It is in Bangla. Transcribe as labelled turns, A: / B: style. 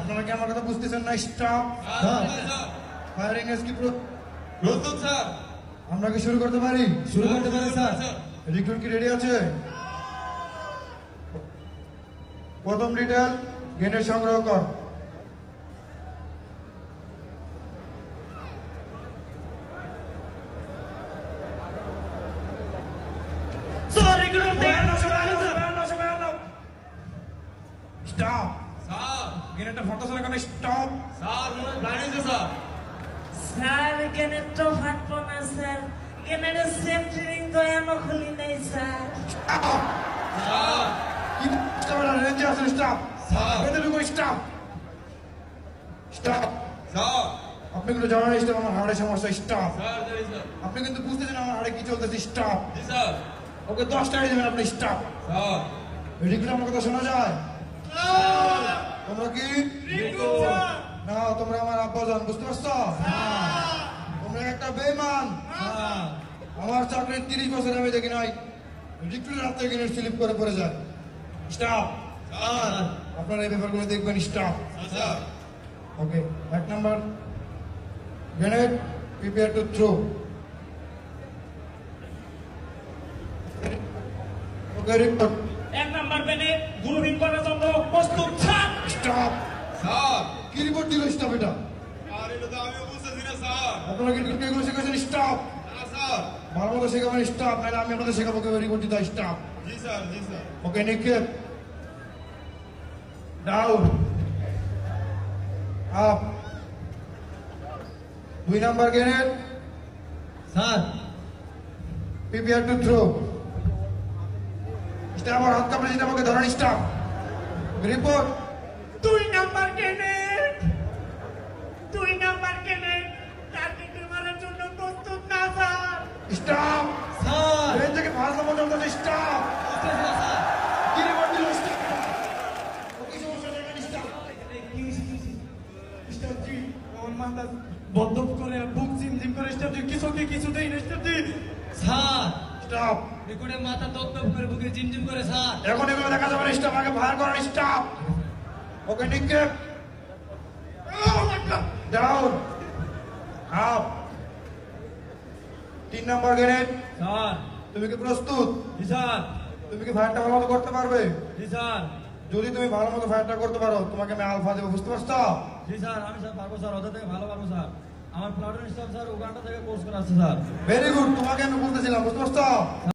A: আপনারা কি আমার কথা বুঝতেছেন না স্টপ
B: স্যার
A: ফায়ারিং কি
C: প্রস্তুত স্যার
A: আমরা কি শুরু করতে পারি?
B: শুরু করতে পারেন স্যার
A: রিক্রুট কি রেডি আছে? প্রথম ডিটেল গেনের সংগ্রহ কর।
D: স্যার এগুলো দেখেন না
A: স্টপ
C: স্যার
A: গেনেরটা ফটো সেলে কেন স্টপ
C: স্যার মনে প্ল্যান স্যার
D: স্যার এখানে তো ফাটবো না স্যার এখানে সেফটি রিং তো এমন খুলি নাই স্যার
C: স্যার
A: কি স্টপ রেঞ্জে আছে স্টপ
C: স্যার।
A: বেঁধে ঢুকো স্টপ স্টপ
C: স্যার
A: আপনি কিন্তু জানেন স্টপ আমার হাড়ের সমস্যা স্টপ
C: স্যার স্যার
A: আপনি কিন্তু বুঝতেছেন আমার হাড়ে কি চলতেছে স্টপ
C: জি স্যার
A: ওকে দশ টাকা দেবেন আপনি স্টপ
C: স্যার
A: রিক্রুট আমার কথা শোনা যায়? তোমরা কি? না তোমরা আমার আব্বা জান বুঝতে পারছ? তোমরা একটা বেমান আমার চাকরির তিরিশ বছর আমি দেখি নাই। রিক্রুটের হাত থেকে স্লিপ করে পড়ে যায়। স্টাফ। আপনারা এই ব্যাপারগুলো দেখবেন স্টাফ। ওকে এক number. Grenade prepare to throw. Okay report.
D: এক নাম্বার বেনে গ্রুপিং করার জন্য প্রস্তুত স্যার।
A: Staff
C: sir.
A: কি রিপোর্ট দিল স্টাফ এটা?
C: আর এটা তো আমিও বুঝতেছি না স্যার।
A: আপনারা কি এগুলো শিখেছেন স্টাফ
C: না স্যার।
A: ভালো মতো শেখাবেন স্টাফ নাহলে আমি আপনাদের শেখাবো কেউ রিপোর্ট দিতে স্টাফ
C: জি স্যার জি স্যার।
A: ওকে নিক্ষেপ। ডাউন আপ দুই number grenade
B: sir.
A: Prepare to throw staff আর হাত কামড়ে যেটা আমাকে ধরেন স্টাফ। রিপোর্ট
D: দুই নাম্বার গ্রেনেড দুই নাম্বার গ্রেনেড টার্গেট মারার জন্য প্রস্তুত না স্যার।
A: স্টাফ।
B: স্যার।
A: থেকে ফার্স্ট নম্বর চলতেছে স্টাফ।
E: আমার বদ্ধ করে বুক জিম জিম করে স্টাফ কিছুকে কিছুতেই স্টাফ
B: স্যার। রেকর্ডে মাথা দপ দপ করে বুকে করে স্যার।
A: এখন এভাবে দেখা যাবে না স্টাফ আগে ফায়ার করেন স্টাফ ওকে নিক্ষেপ। ডাউন আপ তিন নম্বর গ্রেনেড
B: স্যার।
A: তুমি কি প্রস্তুত?
B: জি স্যার।
A: তুমি কি ফায়ারটা ভালো মতো করতে পারবে?
B: জি স্যার।
A: যদি তুমি ভালো মতো ফায়ারটা করতে পারো তোমাকে আমি আলফা দেবো বুঝতে পারছ?
B: জি স্যার আমি স্যার পারব স্যার। ওদের থেকে ভালো পারব স্যার। আমার প্লাটুন স্টাফ স্যার উগান্ডা থেকে কোর্স করা আছে স্যার।
A: ভেরি গুড তোমাকে আমি বলতেছিলাম, বুঝতে পারছ?